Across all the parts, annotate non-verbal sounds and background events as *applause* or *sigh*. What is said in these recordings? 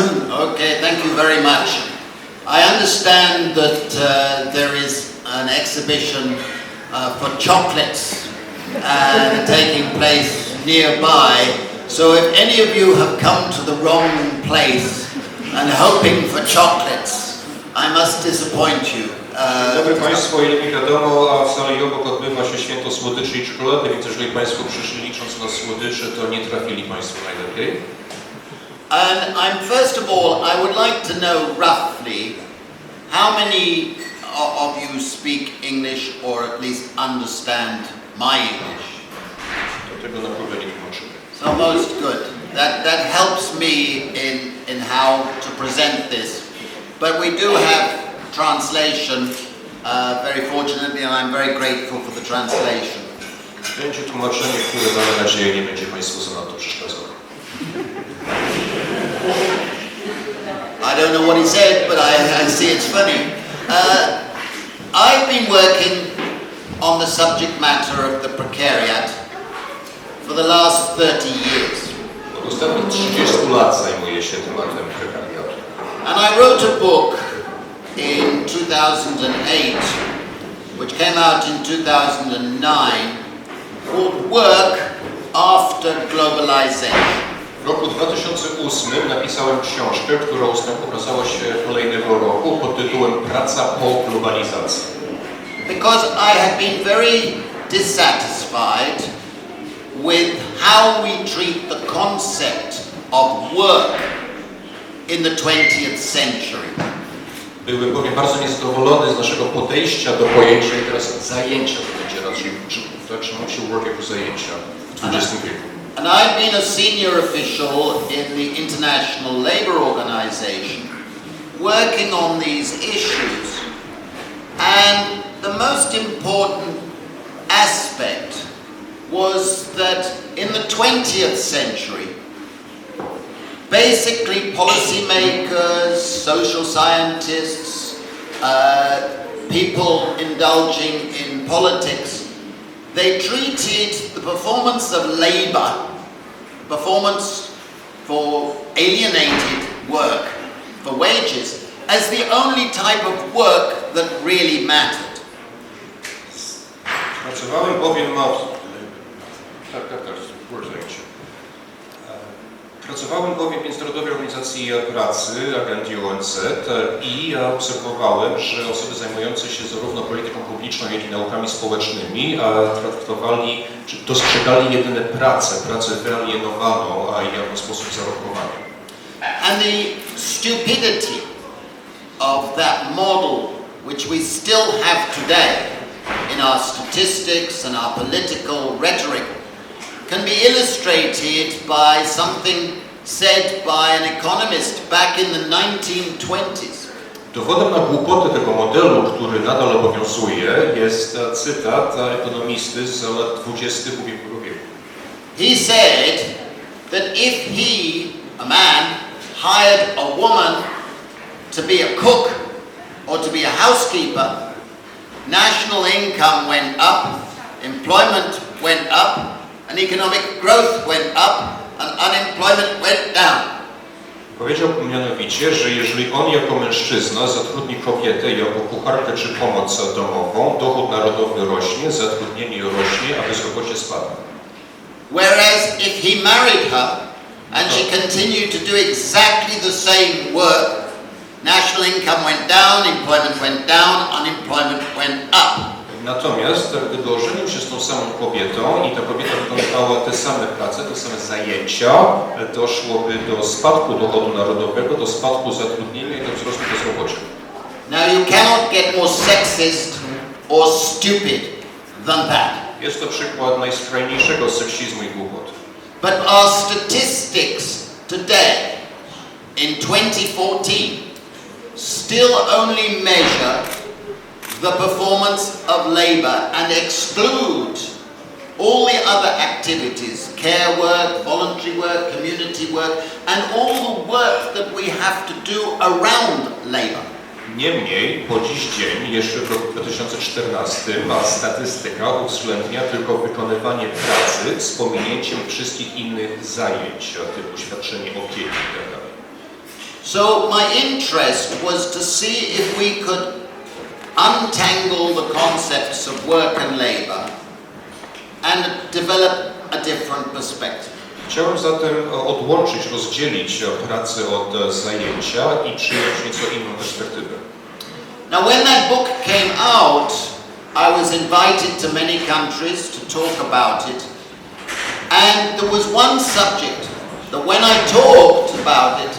*laughs* okay, thank you very much. I understand that uh, there is an exhibition uh, for chocolates uh, *laughs* taking place nearby. So if any of you have come to the wrong place and hoping for chocolates, I must disappoint you. Uh, Dobry wiadomo, a w sali obok odbywa się święto słodyczy i czekolady, więc jeżeli Państwo przyszli licząc na słodycze, to nie trafili Państwo najlepiej. And I'm first of all, I would like to know roughly how many of you speak English or at least understand my English. So most good. That that helps me in in how to present this. But we do have translation. Uh, very fortunately, and I'm very grateful for the translation. Będzie tłumaczenie, które mamy nadzieję nie będzie Państwu zanadto przeszkadzało. I don't know what he said, but I, I see it's funny. Uh, I've been working on the subject matter of the precariat for the last 30 years. Ostatnich 30 lat zajmuję się tematem prekariatu. And I wrote a book in 2008, which came out in 2009, called Work After Globalization. W roku 2008 napisałem książkę, która ukazała się kolejnego roku pod tytułem Praca po globalizacji. Because I been very dissatisfied with how we treat the concept of work in the 20th century. Byłem bowiem bardzo niezadowolony z naszego podejścia do pojęcia i teraz zajęcia to będzie raczej, czy się work jako zajęcia w XX wieku. And I've been a senior official in the International Labour Organization working on these issues. And the most important aspect was that in the 20th century, basically policymakers, social scientists, uh, people indulging in politics, they treated the performance of labor, performance for alienated work, for wages, as the only type of work that really mattered. Bowiem. Tak, tak, tak, Pracowałem bowiem w Międzynarodowej Organizacji Pracy, agencji ONZ i obserwowałem, że osoby zajmujące się zarówno polityką publiczną, jak i naukami społecznymi traktowali, czy dostrzegali jedynie pracę, pracę wyalienowaną, a jako sposób zarobkowania. And the stupidity of that model, which we still have today in our statistics and our political rhetoric, can be illustrated by something said by an economist back in the 1920s. Dowodem na głupotę tego modelu, który nadal obowiązuje, jest cytat ekonomisty z lat 20. ubiegłego wieku. He said that if he, a man, hired a woman to be a cook or to be a housekeeper, national income went up, employment went up, and economic growth went up, and unemployment went down. Powiedział mianowicie, że jeżeli on jako mężczyzna zatrudni kobietę jako kucharkę czy pomoc domową, dochód narodowy rośnie, zatrudnienie rośnie, a bezrobocie spada. Whereas if he married her and she continued to do exactly the same work, national income went down, employment went down, unemployment went up. Natomiast gdyby ożenił się z tą samą kobietą i ta kobieta wykonywała te same prace, te same zajęcia, doszłoby do spadku dochodu narodowego, do spadku zatrudnienia i do wzrostu bezrobocia. Now you cannot get more sexist or stupid than that. Jest to przykład najskrajniejszego seksizmu i głupoty. But our statistics today in 2014 still only measure the performance of labor and exclude all the other activities care work, voluntary work, community work, and all the work that we have to do around labor. Niemniej, po dziś dzień, jeszcze w roku 2014, a statystyka uwzględnia tylko wykonywanie pracy z pominięciem wszystkich innych zajęć, typu świadczenie opieki itd. So my interest was to see if we could untangle the concepts of work and labor and develop a different perspective. Chciałem zatem odłączyć, rozdzielić pracę od zajęcia i przyjąć nieco inną perspektywę. Now, when that book came out, I was invited to many countries to talk about it. And there was one subject that when I talked about it,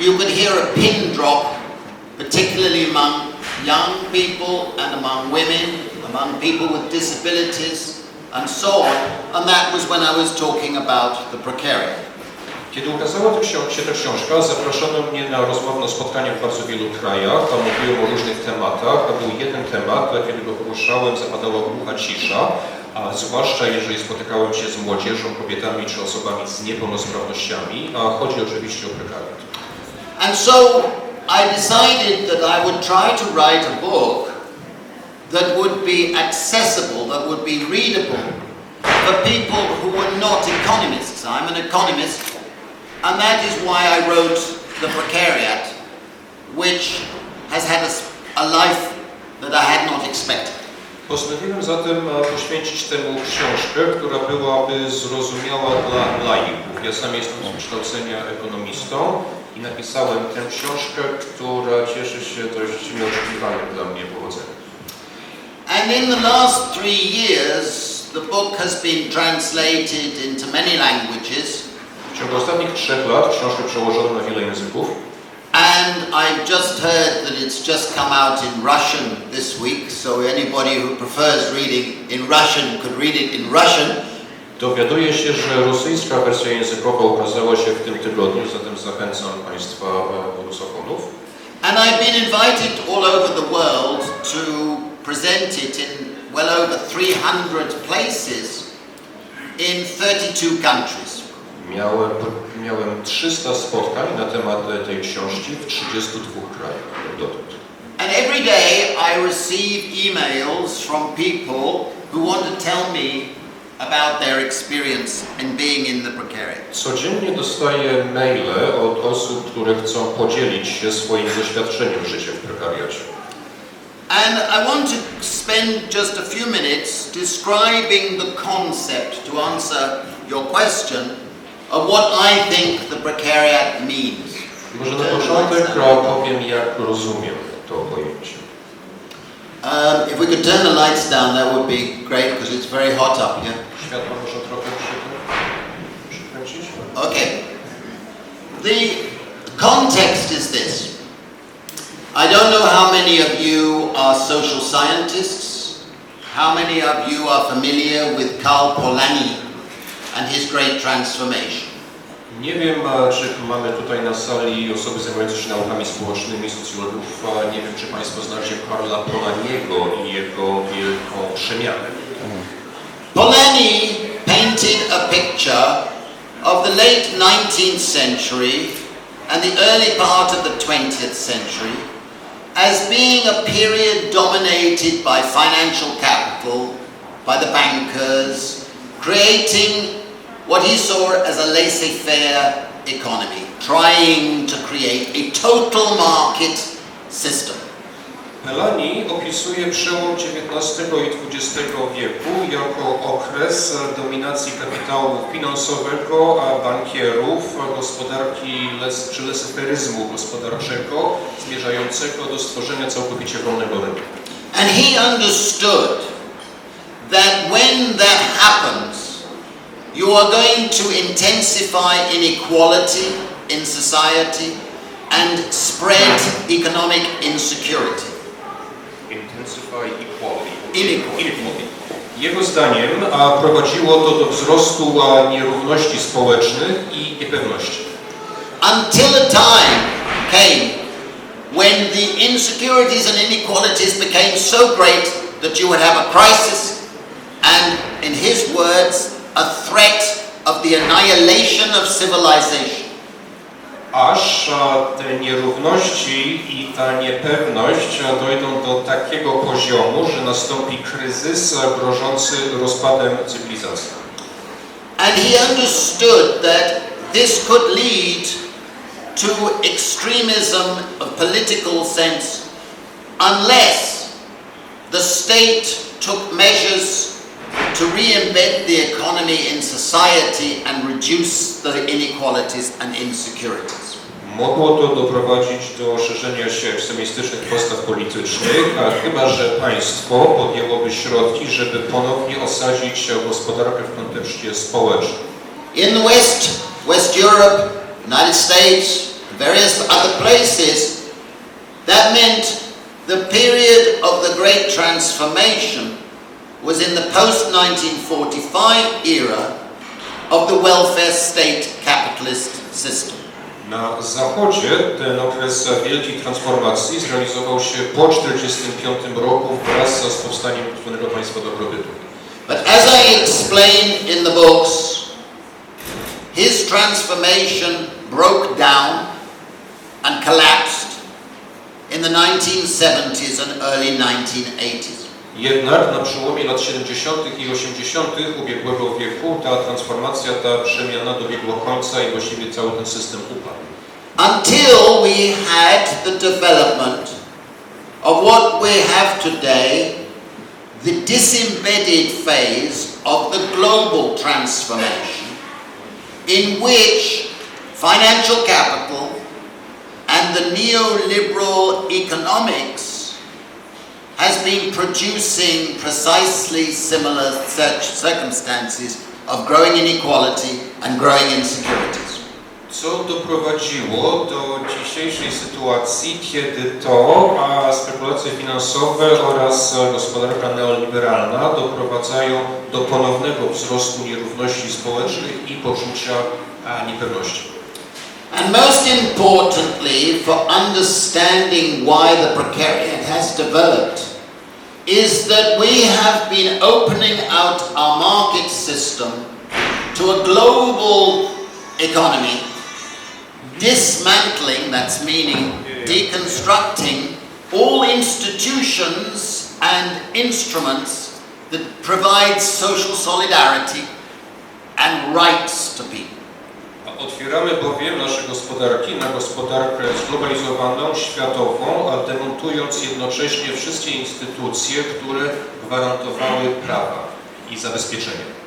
you could hear a pin drop, particularly among young people and among women, among people with disabilities, and so on. And that was when I was talking about the precariat. Kiedy ukazała to się ta książka, zaproszono mnie na rozmowne spotkania w bardzo wielu krajach, a mówiłem o różnych tematach, a był jeden temat, a kiedy go poruszałem, zapadała głucha cisza, a zwłaszcza jeżeli spotykałem się z młodzieżą, kobietami czy osobami z niepełnosprawnościami, a chodzi oczywiście o prekariat. And so I decided that I would try to write a book that would be accessible, that would be readable for people who were not economists. I'm an economist, and that is why I wrote The Precariat, which has had a life that I had not expected. Postanowiłem zatem poświęcić temu książkę, która byłaby zrozumiała dla laików. Ja sam jestem z wykształcenia ekonomistą i napisałem tę książkę, która cieszy się dość nieoczekiwanym dla mnie powodzeniem. And in the last three years, the book has been translated into many languages. W ciągu ostatnich trzech lat książkę przełożono na wiele języków. And I've just heard that it's just come out in Russian this week, so anybody who prefers reading in Russian could read it in Russian. Dowiaduję się, że rosyjska wersja językowa ukazała się w tym tygodniu, zatem zachęcam Państwa e, rusofonów. And I've been invited all over the world to present it in well over 300 places in 32 countries. Miałem, miałem 300 spotkań na temat e, tej książki w 32 krajach dotąd. And every day I receive emails from people who want to tell me about their experience in being in the precariat. Codziennie dostaję maile od osób, które chcą podzielić się swoim doświadczeniem życia w prekariacie. And I want to spend just a few minutes describing the concept to answer your question of what I think the precariat means. Może na początek e, powiem, jak rozumiem to pojęcie. Um, if we could turn the lights down, that would be great because it's very hot up here. Światło może trochę przy- przykręcić? Okay. The context is this. I don't know how many of you are social scientists, how many of you are familiar with Karl Polanyi and his great transformation. Nie wiem, czy mamy tutaj na sali osoby zajmujące się naukami społecznymi, socjologów. Nie wiem, czy Państwo znacie Karla Polaniego i jego wielką przemianę. Polanyi painted a picture of the late 19th century and the early part of the 20th century as being a period dominated by financial capital, by the bankers, creating what he saw as a laissez-faire economy, trying to create a total market system. Melanie opisuje przełom XIX i XX wieku jako okres dominacji kapitału finansowego, a bankierów, gospodarki les, czy lesyferyzmu gospodarczego zmierzającego do stworzenia całkowicie wolnego rynku. And he understood that when that happens, you are going to intensify inequality in society and spread economic insecurity. Intensify equality. Inequality. Inequality. Jego zdaniem a, prowadziło to do wzrostu nierówności społecznych i niepewności. Until a time came when the insecurities and inequalities became so great that you would have a crisis and, in his words, a threat of the annihilation of civilization. aż te nierówności i ta niepewność dojdą do takiego poziomu, że nastąpi kryzys grożący rozpadem cywilizacji. And he understood that this could lead to extremism of political sense unless the state took measures to re-embed the economy in society and reduce the inequalities and insecurities. Mogło to doprowadzić do szerzenia się ekstremistycznych postaw politycznych, a chyba, że państwo podjęłoby środki, żeby ponownie osadzić gospodarkę w kontekście społecznym. In the West, West Europe, United States, various other places, that meant the period of the Great Transformation was in the post-1945 era of the welfare state capitalist system. Na Zachodzie ten okres wielkiej transformacji zrealizował się po 1945 roku wraz z powstaniem tzw. państwa dobrobytu. But as I explain in the books, his transformation broke down and collapsed in the 1970s and early 1980s. Jednak na przełomie lat 70. i 80. ubiegłego wieku ta transformacja, ta przemiana dobiegła końca i właściwie cały ten system upadł. Until we had the development of what we have today, the disembedded phase of the global transformation, in which financial capital and the neoliberal economics has been producing precisely similar circumstances of growing inequality and growing insecurities. Co doprowadziło do dzisiejszej sytuacji, kiedy to a spekulacje finansowe oraz gospodarka neoliberalna doprowadzają do ponownego wzrostu nierówności społecznych i poczucia niepewności. And most importantly, for understanding why the precariat has developed, is that we have been opening out our market system to a global economy, dismantling, that's meaning deconstructing all institutions and instruments that provide social solidarity and rights to people. Otwieramy bowiem nasze gospodarki na gospodarkę zglobalizowaną, światową, a demontując jednocześnie wszystkie instytucje, które gwarantowały prawa i zabezpieczenia.